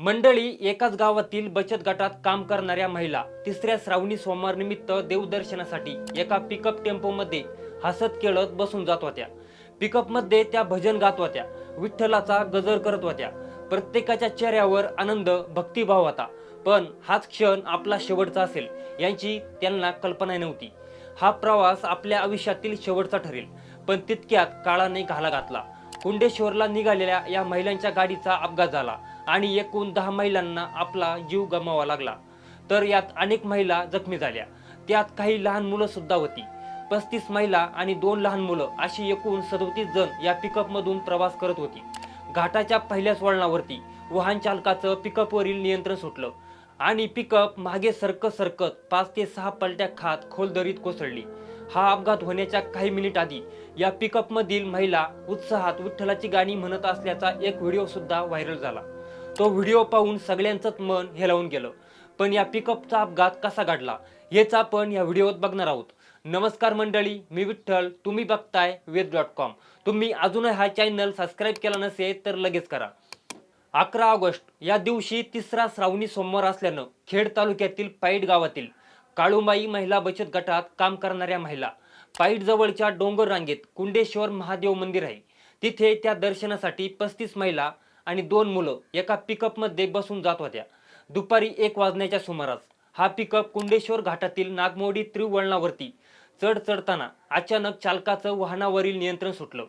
मंडळी एकाच गावातील बचत गटात काम करणाऱ्या महिला तिसऱ्या श्रावणी सोमवार निमित्त देवदर्शनासाठी एका पिकअप टेम्पोमध्ये हसत खेळत बसून जात होत्या. पिकअपमध्ये त्या भजन गात होत्या विठ्ठलाचा गजर करत होत्या. प्रत्येकाच्या चेहऱ्यावर आनंद भक्तिभाव होता. पण हाच क्षण आपला शेवटचा असेल यांची त्यांना कल्पना नव्हती. हा प्रवास आपल्या आयुष्यातील शेवटचा ठरेल. पण तितक्यात काळाने घाला घातला. कुंडेश्वरला निघालेल्या या महिलांच्या गाडीचा अपघात झाला आणि एकूण दहा महिलांना आपला जीव गमावा लागला. तर यात अनेक महिला जखमी झाल्या. त्यात काही लहान मुलं सुद्धा होती. पस्तीस महिला आणि दोन लहान मुलं अशी एकूण सदोतीस जण या पिकअप मधून प्रवास करत होती. घाटाच्या पहिल्याच वळणावरती वाहन चालकाचं पिकअपवरील नियंत्रण सुटलं आणि पिकअप मागे सरकत सरकत पाच ते सहा पलट्या खात खोल दरीत कोसळली. हा अपघात होण्याच्या काही मिनिट आधी या पिकअपमधील महिला उत्साहात विठ्ठलाची गाणी म्हणत असल्याचा एक व्हिडिओ सुद्धा व्हायरल झाला. तो व्हिडिओ पाहून सगळ्यांचंच मन हेलावून गेलं. पण या पिकअपचा अपघात कसा घडला हेच आपण या व्हिडिओत बघणार आहोत. नमस्कार मंडळी मी विठ्ठल तुम्ही बघताय वेद डॉट कॉम. तुम्ही अजूनही हा चॅनल सबस्क्राईब केला नसेल तर लगेच करा. अकरा ऑगस्ट या दिवशी तिसरा श्रावणी सोमवार असल्यानं खेड तालुक्यातील पाईट गावातील काळुमाई महिला बचत गटात काम करणाऱ्या महिला. पाईट जवळच्या डोंगर रांगेत कुंडेश्वर महादेव मंदिर आहे. तिथे त्या दर्शनासाठी पस्तीस महिला आणि दोन मुलं एका पिकअपमध्ये बसून जात होत्या. दुपारी एक वाजण्याच्या सुमारास हा पिकअप कुंडेश्वर घाटातील नागमोडी त्रिवळणावरती चढ चढताना अचानक चालकाचं वाहनावरील नियंत्रण सुटलं.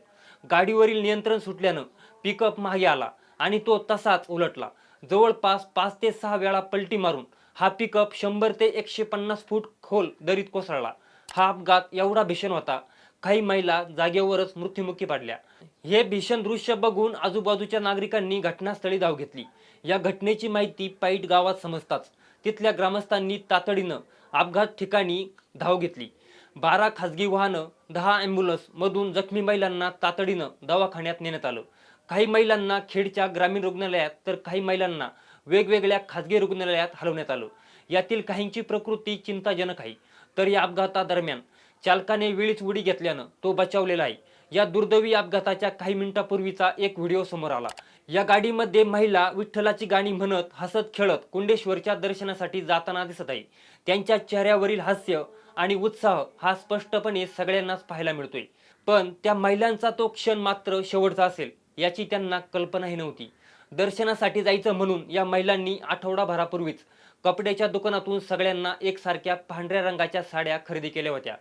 गाडीवरील नियंत्रण सुटल्यानं पिकअप मागे आला आणि तो तसाच उलटला. जवळपास पाच ते सहा वेळा पलटी मारून हा पिकअप शंभर ते एकशे पन्नास फूट खोल दरीत कोसळला. हा अपघात एवढा भीषण होता काही महिला जागेवरच मृत्युमुखी पडल्या. हे भीषण दृश्य बघून आजूबाजूच्या नागरिकांनी घटनास्थळी धाव घेतली. या घटनेची माहिती पाईट गावात समजताच तिथल्या ग्रामस्थांनी तातडीनं अपघात ठिकाणी धाव घेतली. बारा खासगी वाहनं दहा ॲम्ब्युलन्समधून जखमी महिलांना तातडीनं दवाखान्यात नेण्यात आलं. काही महिलांना खेडच्या ग्रामीण रुग्णालयात तर काही महिलांना वेगवेगळ्या खाजगी रुग्णालयात हलवण्यात आलं. यातील काहींची प्रकृती चिंताजनक आहे. तर या अपघातादरम्यान चालकाने वेळीच उडी घेतल्यानं तो बचावलेला आहे. या दुर्दैवी अपघाताच्या काही मिनिटापूर्वीचा एक व्हिडिओ समोर आला. या गाडीमध्ये महिला विठ्ठलाची गाणी म्हणत हसत खेळत कुंडेश्वरच्या दर्शनासाठी जाताना दिसत आहे. त्यांच्या चेहऱ्यावरील हास्य आणि उत्साह हा स्पष्टपणे सगळ्यांनाच पाहायला मिळतोय. पण त्या महिलांचा तो क्षण मात्र शेवटचा असेल. याची त्यांना कल्पनाही नव्हती. दर्शनासाठी जायचं म्हणून या महिलांनी आठवडाभरापूर्वीच कपड्याच्या दुकानातून सगळ्यांना एकसारख्या पांढऱ्या रंगाच्या साड्या खरेदी केल्या होत्या.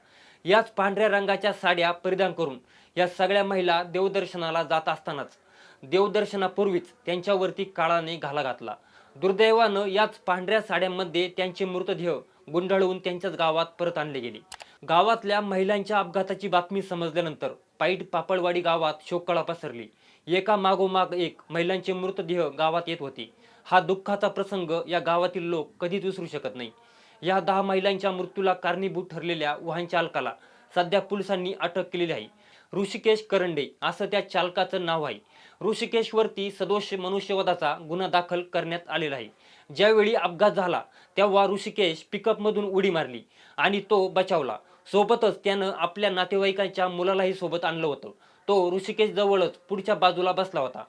याच पांढऱ्या रंगाच्या साड्या परिधान करून या सगळ्या महिला देवदर्शनाला जात असतानाच देवदर्शनापूर्वीच त्यांच्यावरती काळाने घाला घातला. दुर्दैवानं याच पांढऱ्या साड्यांमध्ये त्यांचे मृतदेह गुंडाळून त्यांच्याच गावात परत आणले गेले. गावातल्या महिलांच्या अपघाताची बातमी समजल्यानंतर पाईट पापळवाडी गावात शोककळा पसरली. एका मागोमाग एक महिलांचे मृतदेह गावात येत होते. हा दुःखाचा प्रसंग या गावातील लोक कधीच विसरू शकत नाही. या दहा महिलांच्या मृत्यूला कारणीभूत ठरलेल्या वाहन चालकाला सध्या पोलिसांनी अटक केलेली आहे. ऋषिकेश करंडे असं त्या चालकाचं नाव आहे. ऋषिकेशवरती सदोष मनुष्यवधाचा गुन्हा दाखल करण्यात आलेला आहे. ज्यावेळी अपघात झाला तेव्हा ऋषिकेश पिकअपमधून उडी मारली आणि तो बचावला. सोबतच त्यानं आपल्या नातेवाईकांच्या मुलालाही सोबत आणलं होतं. तो ऋषिकेश जवळच पुढच्या बाजूला बसला होता.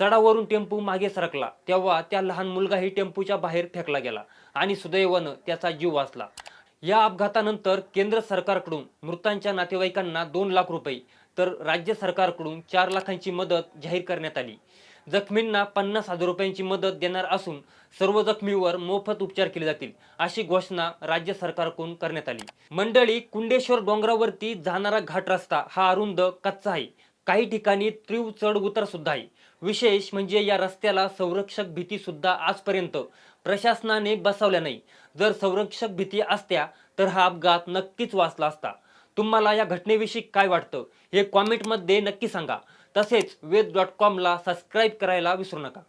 चढावरून टेम्पू मागे सरकला. तेव्हा त्या लहान मुलगाही टेम्पोच्या बाहेर फेकला गेला आणि सुदैवानं त्याचा जीव वाचला. या अपघातानंतर केंद्र सरकारकडून मृतांच्या नातेवाईकांना दोन लाख रुपये तर राज्य सरकारकडून चार लाखांची मदत जाहीर करण्यात आली. जखमींना पन्नास हजार रुपयांची मदत देणार असून सर्व जखमीवर मोफत उपचार केले जातील अशी घोषणा राज्य सरकारकडून करण्यात आली. मंडळी कुंडेश्वर डोंगरावरती जाणारा घाट रस्ता हा अरुंद कच्चा आहे. काही ठिकाणी तीव्र चढ उतार सुद्धा आहे. विशेष म्हणजे या रस्त्याला संरक्षक भीती सुद्धा आजपर्यंत प्रशासनाने बसवल्या नाही. जर संरक्षक भीती असत्या तर हा अपघात नक्कीच वाचला असता. तुम्हाला या घटनेविषयी काय वाटतं? हे कॉमेंटमध्ये नक्की सांगा. तसेच वेद डॉट कॉमला सबस्क्राईब करायला विसरू नका.